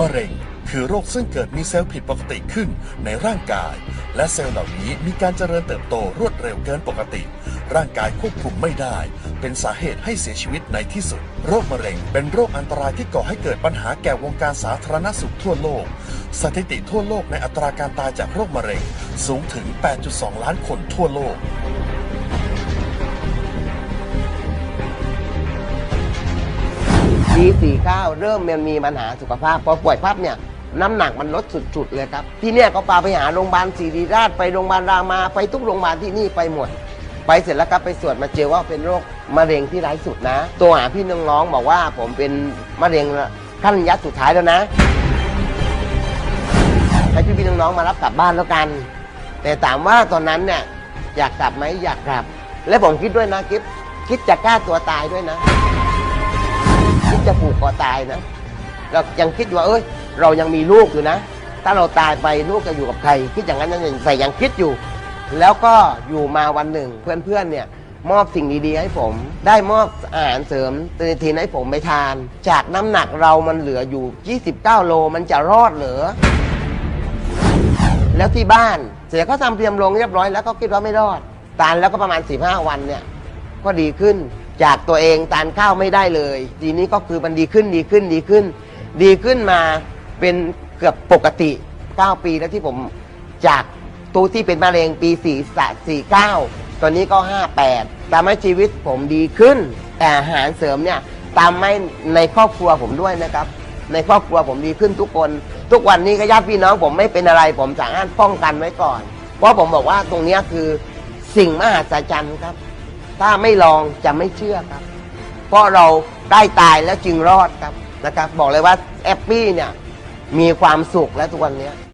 มะเร็งคือโรคซึ่งเกิดมีเซลล์ผิดปกติขึ้นในร่างกาย และเซลล์เหล่านี้มีการเจริญเติบโตรวดเร็วเกินปกติ ร่างกายควบคุมไม่ได้ เป็นสาเหตุให้เสียชีวิตในที่สุด โรคมะเร็งเป็นโรคอันตรายที่ก่อให้เกิดปัญหาแก่วงการสาธารณสุขทั่วโลก สถิติทั่วโลกในอัตราการตายจากโรคมะเร็ง สูงถึง 8.2 ล้านคนทั่วโลก ปี49เริ่มมันมีปัญหาสุขภาพพอป่วยปั๊บเนี่ยน้ำหนักมันลดสุดๆเลยครับ ที่เนี่ยก็พาไปหาโรงพยาบาลศิริราชไปโรงพยาบาลรามาไปทุกโรงพยาบาลที่นี่ไปหมด ไปเสร็จแล้วครับไปตรวจมาเจอว่าเป็นโรคมะเร็งที่ร้ายสุดนะ ตัวหาพี่น้องๆบอกว่าผมเป็นมะเร็งขั้นระยะสุดท้ายแล้วนะให้พี่พี่ๆน้องๆมารับกลับบ้านแล้วกัน แต่ถามว่าตอนนั้นเนี่ยอยากกลับไหมอยากกลับ และผมคิดด้วยนะกิฟคิดจะกล้าตัวตายด้วยนะ จะผูกคอตายนะเรายังคิดว่าเอ้ย เรายังมีลูกอยู่นะ ถ้าเราตายไปลูกจะอยู่กับใคร คิดอย่างนั้นยังใส่ยังคิดอยู่ แล้วก็อยู่มาวันหนึ่งเพื่อนๆเนี่ยมอบสิ่งดีๆให้ผม ได้มอบอาหารเสริมเตนิทินให้ผมไปทาน จากน้ำหนักเรามันเหลืออยู่ 29 โลมันจะรอดเหรอแล้วที่บ้านเสียเขาทำเตรียมลงเรียบร้อยแล้วก็คิดว่าไม่รอด ตานแล้วก็ประมาณ15วันเนี่ย ก็ดีขึ้น จากตัวเองตานข้าวไม่ได้เลย ทีนี้ก็คือมันดีขึ้นดีขึ้นดีขึ้น ดีขึ้นมาเป็นเกือบปกติ 9 ปีแล้วที่ผมจากตัวที่เป็นมะเร็งปี4 49 ตอนนี้ก็ 58ทำให้ชีวิตผมดีขึ้น แต่อาหารเสริมเนี่ยตามให้ในครอบครัวผมด้วยนะครับ ในครอบครัวผมดีขึ้นทุกคน ทุกวันนี้ก็ญาติพี่น้องผมไม่เป็นอะไร ผมสามารถป้องกันไว้ก่อน เพราะผมบอกว่าตรงนี้คือสิ่งมหัศจรรย์ครับ ถ้าไม่ลองจะไม่เชื่อครับ เพราะเราได้ตายแล้วจึงรอดครับนะครับ บอกเลยว่าแอปปี้เนี่ยมีความสุขและทุกวันนี้